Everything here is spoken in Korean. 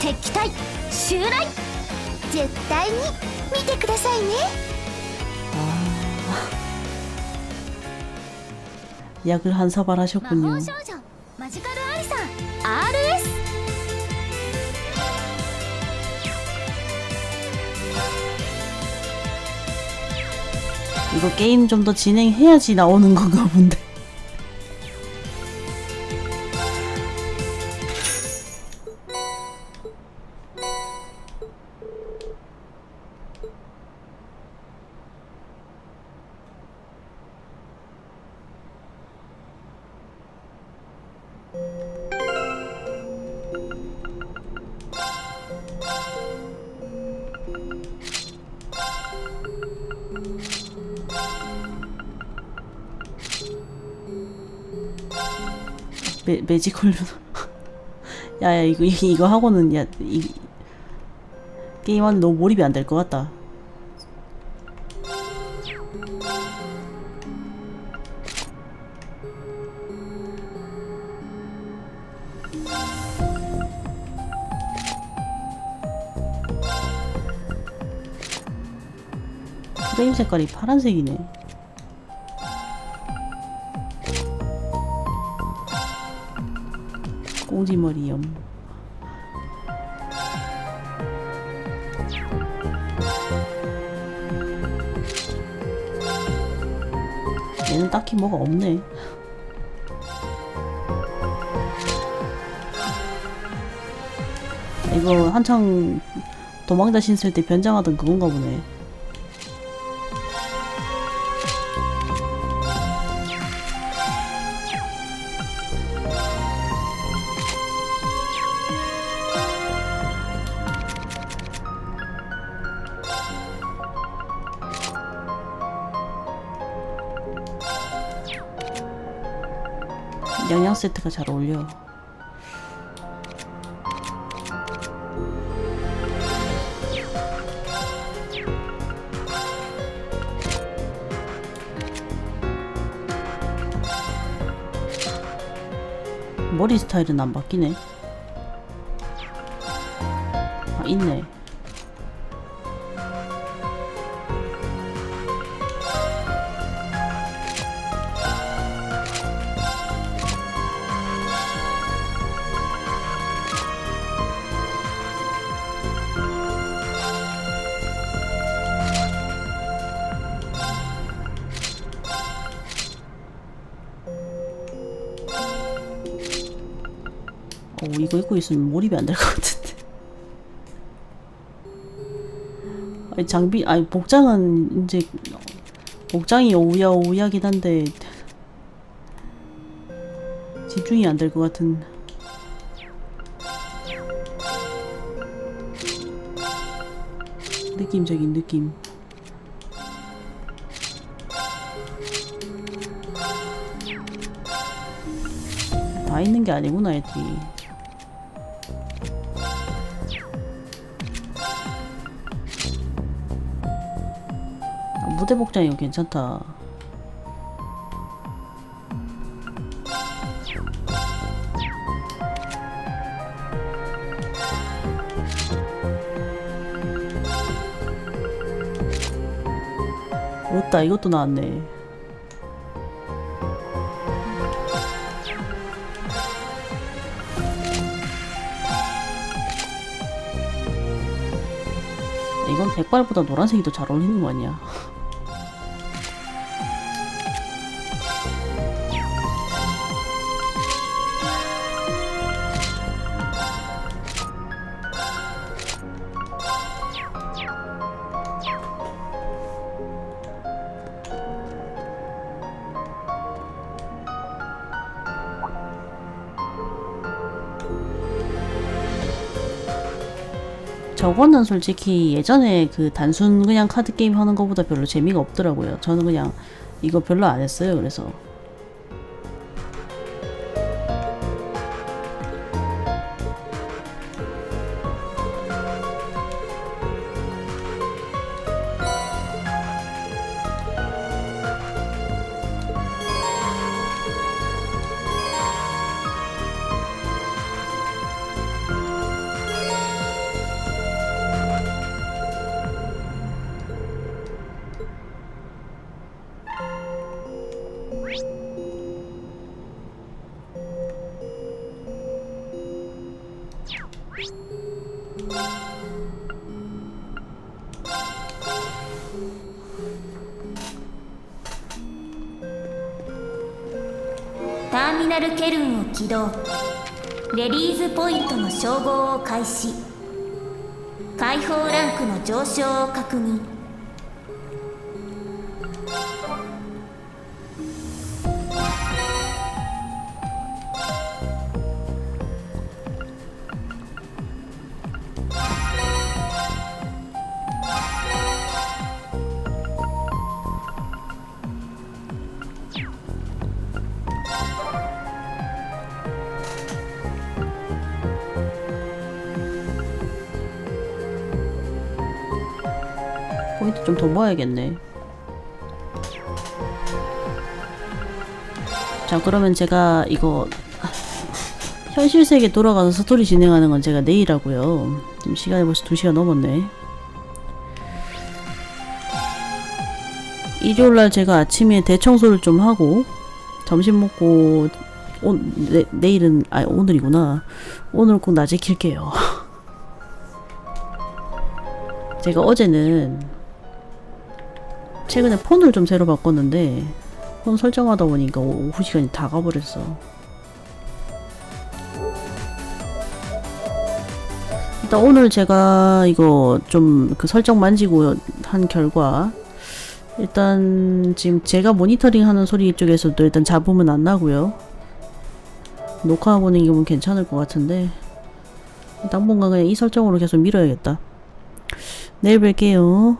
敵対襲来絶対に見てくださいね 약을 한 사발 魔 하셨군요. 法少女マジカルアリさん RS 이거 게임 좀 더 진행해야지 나오는 건가 본데. 매, 매지컬 야야 이거 이거 하고는 야 이, 게임하는 너무 몰입이 안 될 것 같다. 프레임 색깔이 파란색이네. 꽁지머리염. 얘는 딱히 뭐가 없네. 이거 한창 도망자 신쓸 때 변장하던 그건가 보네. 영양 세트가 잘 어울려. 머리 스타일은 안 바뀌네. 아, 있네. 어, 이거 입고 있으면 몰입이 안 될 것 같은데. 아니, 장비, 아니, 복장은 이제, 복장이 오우야 오우야긴 한데, 집중이 안 될 것 같은. 느낌적인 느낌. 다 있는 게 아니구나, 애들이. 무대 복장 이거 괜찮다. 없다 이것도 나왔네. 이건 백발보다 노란색이 더 잘 어울리는 거 아니야? 저거는 솔직히 예전에 그 단순 그냥 카드 게임 하는 것보다 별로 재미가 없더라고요. 저는 그냥 이거 별로 안 했어요. 그래서 ターミナルケルンを起動。レリーズポイントの称号を開始。解放ランクの上昇を確認。 포인트 좀더 모아야겠네. 자, 그러면 제가 이거 현실 세계 돌아가서 스토리 진행하는 건 제가 내일 하고요. 지금 시간이 벌써 2시간 넘었네. 일요일 날 제가 아침에 대청소를 좀 하고 점심 먹고 오, 내, 내일은 아 오늘이구나. 오늘 꼭 낮에 킬게요. 제가 어제는 최근에 폰을 좀 새로 바꿨는데 폰 설정하다 보니까 오- 오후 시간이 다 가버렸어. 일단 오늘 제가 이거 좀 그 설정 만지고 한 결과 일단 지금 제가 모니터링 하는 소리 쪽에서도 일단 잡음은 안 나고요. 녹화하고는 이게 괜찮을 것 같은데 당분간 그냥 이 설정으로 계속 밀어야겠다. 내일 뵐게요.